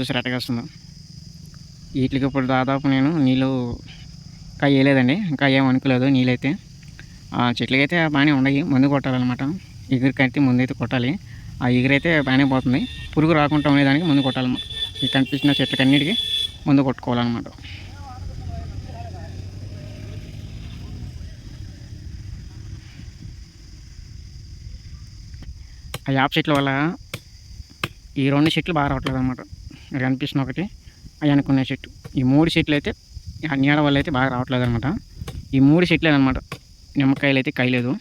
చూసి వస్తుంది వీటికి ఇప్పుడు దాదాపు నేను నీళ్ళు ఇంకా వేయలేదండి. ఇంకా ఏం అనుకోలేదు నీళ్ళైతే. ఆ చెట్లకి అయితే బాగానే ఉన్నాయి. మందు కొట్టాలన్నమాట. ఎగురికైతే ముందు అయితే కొట్టాలి. ఆ ఎగురైతే బాగానే పోతుంది. పురుగు రాకుండా ఉండేదానికి ముందు కొట్టాలన్నమాట ఈ కనిపించిన చెట్లకన్నిటికీ ముందు కొట్టుకోవాలన్నమాట. ఆ యాప్ చెట్ల వల్ల ఈ రెండు చెట్లు బాగా రావట్లేదు అనమాట ఇక్కడ కనిపిస్తున్న ఒకటి. అవి అనుకునే చెట్టు. ఈ మూడు చెట్లు అయితే నీడ వల్ల అయితే బాగా రావట్లేదు అనమాట ఈ మూడు చెట్లే అనమాట నిమ్మకాయలు అయితే కాయలేదు.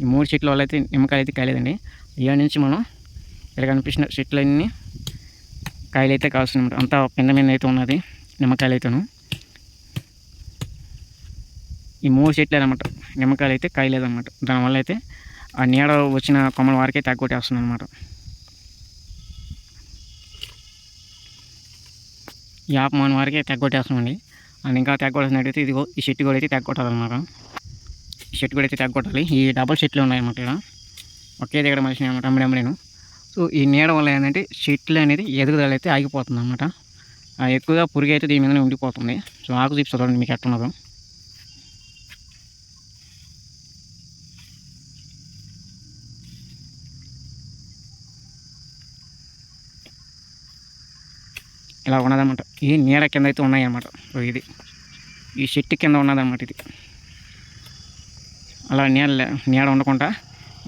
ఈ మూడు చెట్ల వల్ల అయితే నిమ్మకాయలు అయితే కాయలేదండి. ఇక నుంచి మనం ఇక్కడ కనిపిస్తున్న చెట్లన్నీ కాయలు అయితే కాస్తున్నాయి అంతా కింద మీద అయితే ఉన్నది నిమ్మకాయలు అయితేను ఈ మూడు చెట్లు అనమాట నిమ్మకాయలు అయితే కాయలేదన్నమాట దానివల్ల అయితే ఆ నీడ వచ్చిన కొమ్మల వారికే తగ్గొట్టేస్తుంది అనమాట యాప్ మన వారికి తెగ్గొట్టేస్తామండి అండ్ ఇంకా తెగ్గొట్టేసినట్టయితే ఇదిగో ఈ చెట్టు కూడా అయితే తెగ్గొట్టాలన్నమాట. ఈ చెట్టు కూడా అయితే తెగ్గొట్టాలి. ఈ డబల్ చెట్లు ఉన్నాయన్నమాట ఇక్కడ. ఒకే దగ్గర మనిషిని అనమాట అమ్మడమ్మడేను సో ఈ నీడ వల్ల ఏంటంటే చెట్లు అనేది ఎదుగుదల అయితే ఆగిపోతుంది అనమాట ఎక్కువగా పురుగు అయితే దీని మీదనే ఉండిపోతుంది. సో ఆకు చూపిస్తుందండి మీకు ఎట్టున్నదో ఇలా ఉన్నదన్నమాట. ఈ నీడ కింద అయితే ఉన్నాయన్నమాట ఇది. ఈ చెట్టు కింద ఉన్నదన్నమాట ఇది. అలా నీడ లే- నీడ ఉండకుండా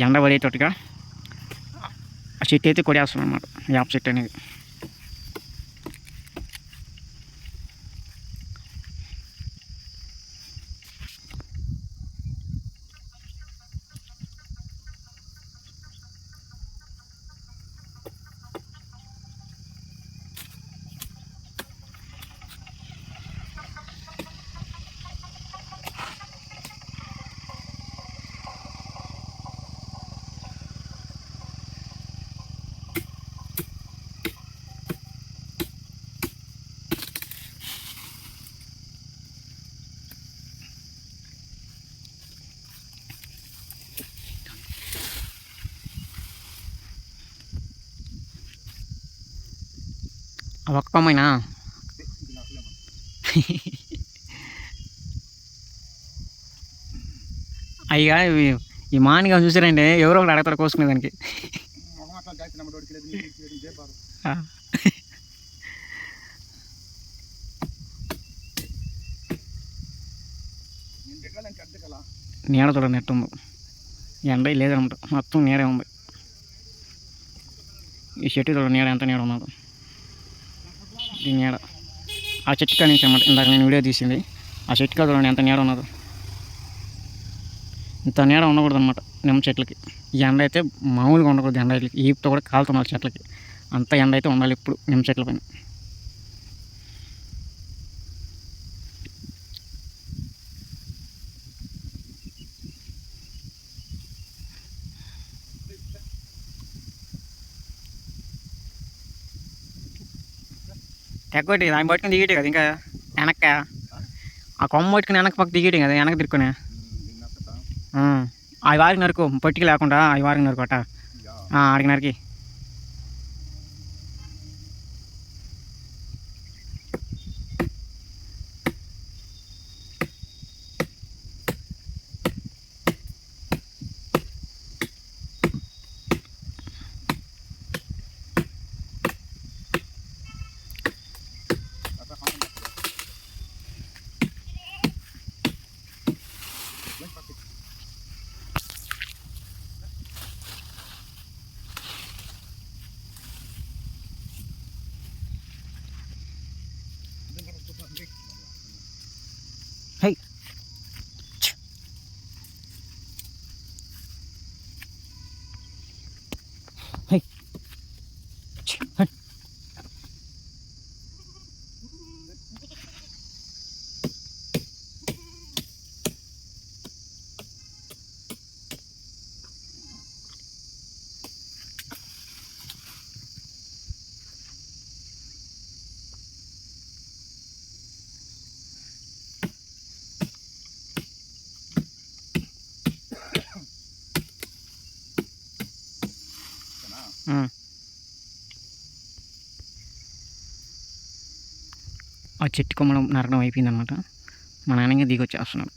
ఎండ పడేటట్టుగా ఆ చెట్టు అయితే కొడేస్తాం అనమాట వేప చెట్టు అనేది. ఒక్క కొమ్మైనా అయ్యా ఈ మానిగా చూసారండి ఎవరో ఒకటి అడగతారు కోసుకునే దానికి. నీడ చూడండి ఎట్టు ఉందో. ఎండ లేదనమాట. మొత్తం నీడే ఉంది. ఈ చెట్టు చూడండి నీడ ఎంత నీడ ఉన్నదో. ఈ నీడ. ఆ చెట్టు కాడ నుంచి అన్నమాట. ఇందాక నేను వీడియో తీసింది. ఆ చెట్టు కాడ చూడండి ఎంత నీడ ఉన్నదో. ఇంత నీడ ఉండకూడదు అనమాట నిమ్మ చెట్లకి. ఈ ఎండ అయితే మామూలుగా ఉండకూడదు ఎండ వీటికి ఈపుతో కూడా కాలుతున్నారు చెట్లకి. అంత ఎండ అయితే ఉండాలి ఇప్పుడు నిమ్మ చెట్ల పైన. తెగ్గొట్టి దాన్ని పట్టుకుని దిగేటి కదా ఇంకా వెనక్క ఆ కొమ్మ పట్టుకుని వెనక పక్క దిగేటి కదా వెనక తిరుక్కునే ఆ వారికి నరుకు పట్టుకు లేకుండా ఆ వారికి నరుకోట ఆడికి నరికి Mm. ఆ చెట్టు కొమ్మడం నరకడం అయిపోయిందనమాట. మా నాన్నగా దిగొచ్చేస్తున్నాడు.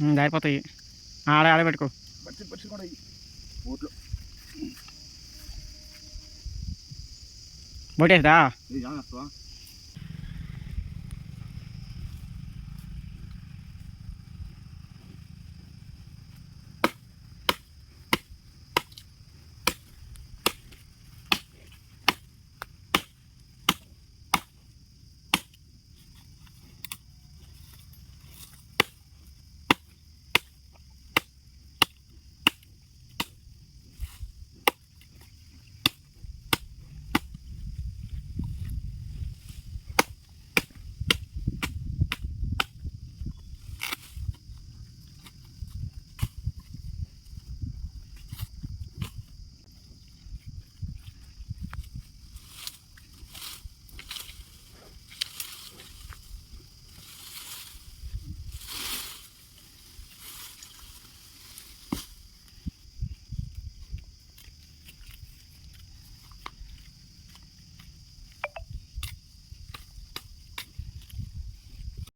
జారిపోతాయి ఆడ ఆడ పెట్టుకో. పచ్చి